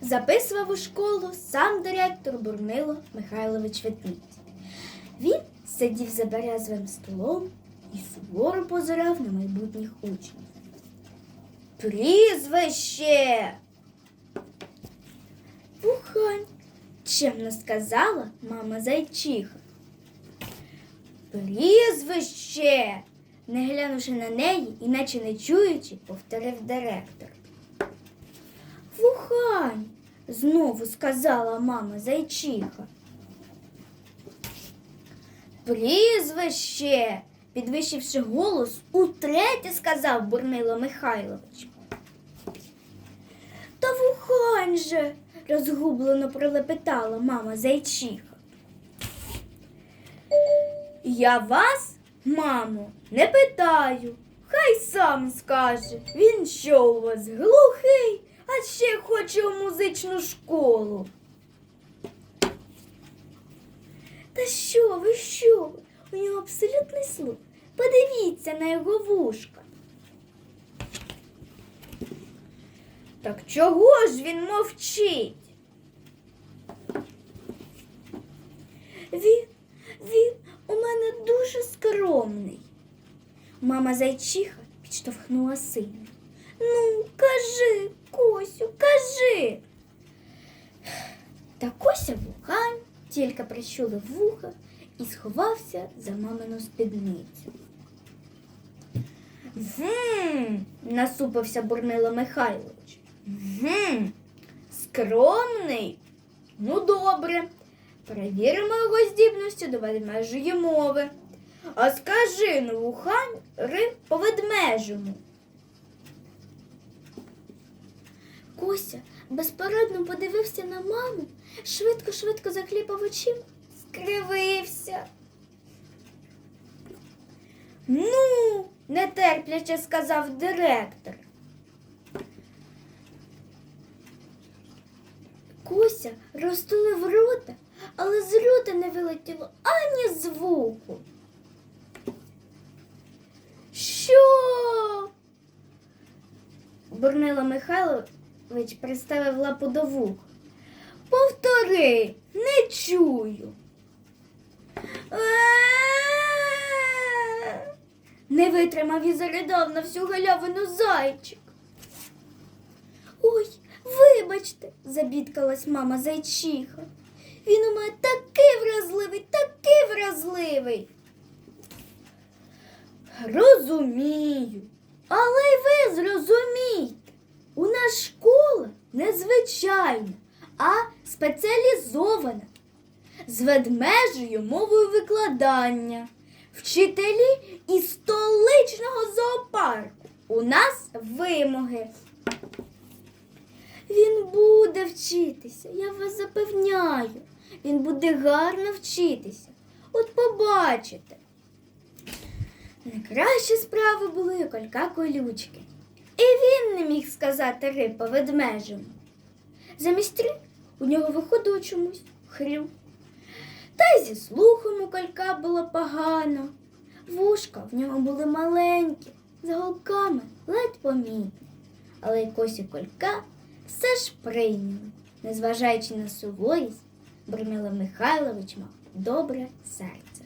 Записував у школу сам директор Бурмило Михайлович Ветниць. Він сидів за березовим столом і суворо позирав на майбутніх учнів. Прізвище. Вухань, чемно сказала мама зайчиха. Прізвище. Не глянувши на неї, іначе не чуючи, повторив директор. Вухань, знову сказала мама зайчиха. Прізвище, підвищивши голос, утретє сказав Бурмило Михайлович. Та вухань же, розгублено пролепетала мама зайчиха. Я вас, мамо, не питаю. Хай сам скаже, він що у вас глухий, а ще хоче у музичну школу. Та що ви, що? У нього абсолютний слух. Подивіться на його вушка. Так чого ж він мовчить? Він, він у мене дуже скромний. Мама зайчиха підштовхнула сина. Ну, кажи, Косю, кажи. Та Кося вухань тільки прищулив вуха і сховався за мамину спідницю. Гм, насупився Бурмило Михайлович. Гм, скромний. Ну, добре. Перевіримо його здібності до ведмежої мови. А скажи ну, вухань ри по ведмежому. Кося безпорадно подивився на маму, швидко-швидко закліпав очима, скривився. Ну, нетерпляче сказав директор. Кося розтулив рота, але з рота не вилетіло ані звуку. Що? Бурнило Михайлович приставив лапу до вух. Повтори, не чую. Не витримав і заридав на всю галявину зайчик. Ой, вибачте, забідкалась мама зайчиха. Він у мене такий вразливий, такий вразливий. Розумію, але й ви зрозумійте, у нас школа не звичайна, а спеціалізована з ведмежою мовою викладання, вчителі із столичного зоопарку. У нас вимоги. Він буде вчитися, я вас запевняю. Він буде гарно вчитися. От побачите. Найкращі справи були колька колючки. І він не міг сказати ри по ведмежому. Замість ри у нього виходило чомусь хрю. Та й зі слухом у колька було погано. Вушка в нього були маленькі, з голками ледь помітні. Але й косі колька все ж прийняли, незважаючи на суворість, Бурмило Михайлович мав добре серце.